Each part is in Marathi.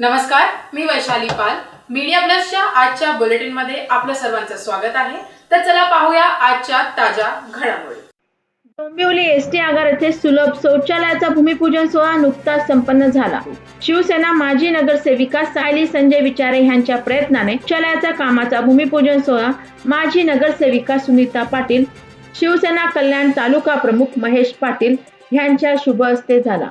नमस्कार मी वैशाली पाल. मीडिया प्लसच्या आजच्या बुलेटिनमध्ये आपलं सर्वांचं स्वागत आहे. तर चला पाहूया आजच्या ताज्या घडामोडी. डोंबिवली एस टी आगार येथे सुलभ शौचालयाचा भूमिपूजन सोहळा नुकताच संपन्न झाला. शिवसेना माजी नगरसेविका सायली संजय विचारे यांच्या प्रयत्नाने शौचालयाचा कामाचा भूमिपूजन सोहळा माजी नगरसेविका सुनीता पाटील शिवसेना कल्याण तालुका प्रमुख महेश पाटील यांच्या शुभ हस्ते झाला.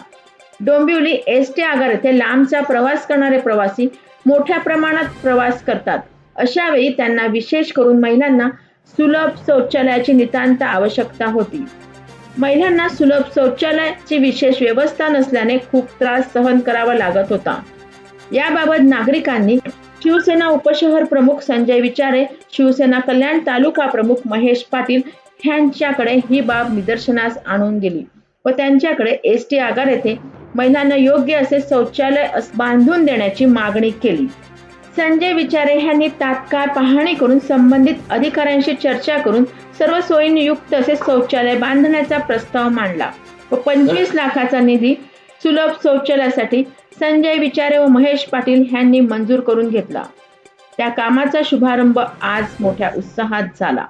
डोंबिवली एस टी आगार येथे लांबचा प्रवास करणारे प्रवासी मोठ्या प्रमाणात प्रवास करतात. अशा वेळी त्यांना विशेष करून महिलांना सुलभ शौचालयाची नितांत आवश्यकता होती. महिलांना सुलभ शौचालयाची विशेष व्यवस्था नसल्याने खूप त्रास सहन करावा लागत होता. याबाबत नागरिकांनी शिवसेना उपशहर प्रमुख संजय विचारे शिवसेना कल्याण तालुका प्रमुख महेश पाटील यांच्याकडे ही बाब निदर्शनास आणून दिली व त्यांच्याकडे एस टी आगार येथे महिलांना योग्य असे शौचालय बांधून देण्याची मागणी केली. संजय विचारे यांनी तात्काळ पाहणी करून संबंधित अधिकाऱ्यांशी चर्चा करून सर्व सोयींयुक्त असे शौचालय बांधण्याचा प्रस्ताव मांडला व पंचवीस लाखाचा निधी सुलभ शौचालयासाठी संजय विचारे व महेश पाटील यांनी मंजूर करून घेतला. त्या कामाचा शुभारंभ आज मोठ्या उत्साहात झाला.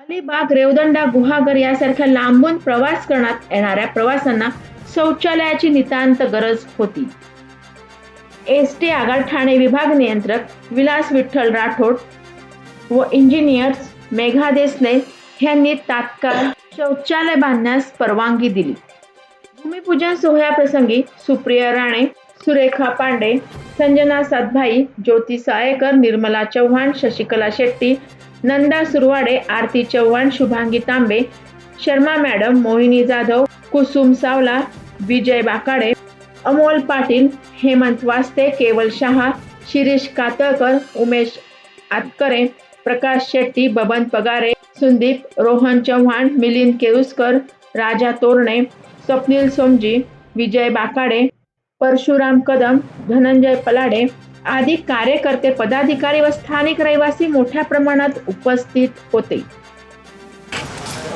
अलिबाग रेवदंडा गुहागर यासारख्या लांबून प्रवास करण्यात येणाऱ्या प्रवाशांना शौचालयाची नितांत गरज होती. एस टी आगार ठाणे विभाग नियंत्रक विलास विठ्ठल राठोड व इंजिनियर्स मेघा देसले यांनी तात्काळ शौचालय बांधण्यास परवानगी दिली. भूमिपूजन सोहळ्याप्रसंगी सुप्रिया राणे सुरेखा पांडे संजना सातभाई ज्योती साळेकर निर्मला चव्हाण शशिकला शेट्टी नंदा सुरवाडे आरती चव्हाण शुभांगी तांबे शर्मा मॅडम मोहिनी जाधव कुसुम सावला विजय बाकाडे अमोल पाटील हेमंत वास्ते केवल शहा शिरीष कातळकर उमेश आतकरे प्रकाश शेट्टी बबन पगारे सुंदीप रोहन चव्हाण मिलिंद केळुसकर राजा तोरणे स्वप्नील सोमजी विजय बाकाडे परशुराम कदम धनंजय पलाडे आदी कार्यकर्ते पदाधिकारी व स्थानिक रहिवासी मोठ्या प्रमाणात उपस्थित होते.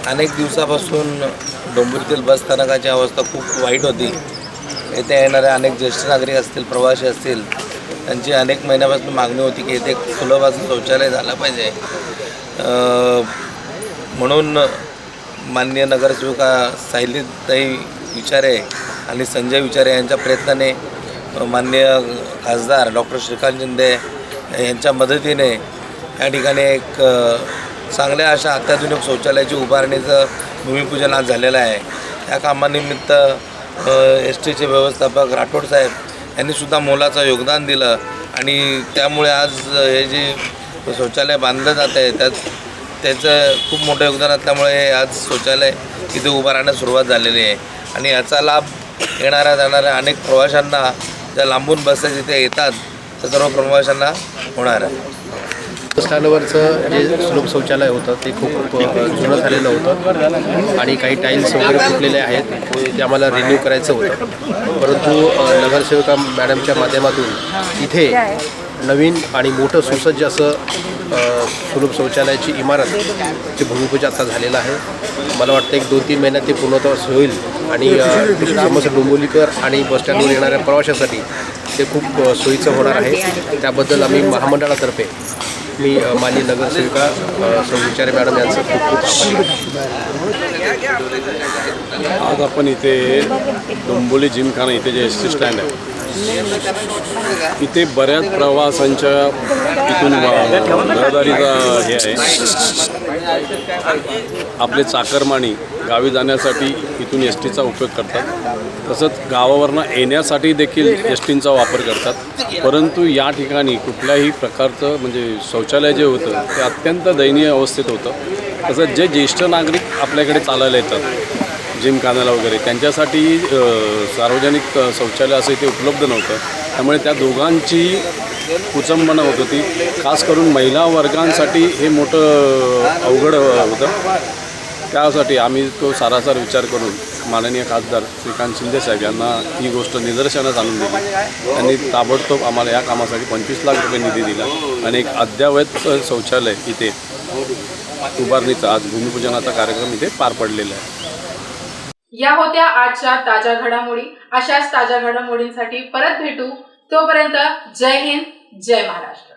अनेक दिवसापासून डोंबिवलीतील बस स्थानकाची अवस्था खूप वाईट होती. येथे येणारे अनेक ज्येष्ठ नागरिक असतील प्रवासी असतील त्यांची अनेक महिन्यापासून मागणी होती की येथे सुलभ असं शौचालय झालं पाहिजे. म्हणून माननीय नगरसेविका साहिलीताई विचारे आणि संजय विचारे यांच्या प्रयत्नाने माननीय खासदार डॉक्टर श्रीकांत शिंदे यांच्या मदतीने या ठिकाणी एक चांगल्या अशा अत्याधुनिक शौचालयाची उभारणीचं भूमिपूजन आज झालेलं आहे. त्या कामानिमित्त एस टीचे व्यवस्थापक राठोड साहेब यांनीसुद्धा मोलाचं योगदान दिलं आणि त्यामुळे आज हे जे शौचालय बांधलं जात आहे त्यात त्याचं खूप मोठं योगदान असल्यामुळे हे आज शौचालय इथे उभं राहण्यास सुरुवात झालेली आहे. आणि याचा लाभ येणाऱ्या जाणाऱ्या अनेक प्रवाशांना ज्या लांबून बसेस इथे येतात त्या सर्व प्रवाशांना होणार आहे. स्टँडवरचं जे स्लोप शौचालय होतं ते खूप जुनं झालेलं होतं. आणि काही टाईल्स वगैरे फुटलेले आहेत ते आम्हाला रिन्यू करायचं होतं. परंतु नगरसेविका मॅडमच्या माध्यमातून इथे नवीन आणि मोठं सुसज्ज असं सुलभ शौचालयाची इमारत जे भूमिपूजा आता झालेलं आहे मला वाटतं एक दोन तीन महिन्यात ते पूर्णत्वास होईल. आणि अ, डोंबोलीकर डोंबिवलीकर आणि बसस्टँडवर येणाऱ्या प्रवाशासाठी ते खूप सोयीचं होणार आहे. त्याबद्दल आम्ही महामंडळातर्फे मी अ, माननीय नगरसेविका अ, विचारे मॅडम यांचं खूप खूप आज आपण इथे डोंबोली जिमखाना इथे जे एस टी स्टँड आहे इथे बऱ्याच प्रवासांच्या इथून रहदारीचा हे आहे. आपले चाकरमानी गावी जाण्यासाठी इथून एस टीचा उपयोग करतात. तसंच गावावरनं येण्यासाठी देखील एस टींचा वापर करतात. परंतु या ठिकाणी कुठल्याही प्रकारचं म्हणजे शौचालय जे होतं ते अत्यंत दयनीय अवस्थेत होतं. तसंच जे ज्येष्ठ नागरिक आपल्याकडे चालायला येतात जिमखान्याला वगैरे त्यांच्यासाठी सार्वजनिक शौचालय असं इथे उपलब्ध नव्हतं. त्यामुळे त्या दोघांची कुचंबना होत होती. खास करून महिला वर्गांसाठी हे मोठं अवघड होतं. त्यासाठी आम्ही तो सारासार विचार करून माननीय खासदार श्रीकांत शिंदे साहेब यांना ही गोष्ट निदर्शनास आणून दिली. त्यांनी ताबडतोब आम्हाला या कामासाठी पंचवीस लाख रुपये निधी दिला आणि एक अद्यावत शौचालय इथे उभारणीचा आज भूमिपूजनाचा कार्यक्रम इथे पार पडलेला आहे. या होत्या आजच्या ताज्या घडामोडी. अशाच ताज्या घडामोडींसाठी परत भेटू. तोपर्यंत जय हिंद जय महाराष्ट्र.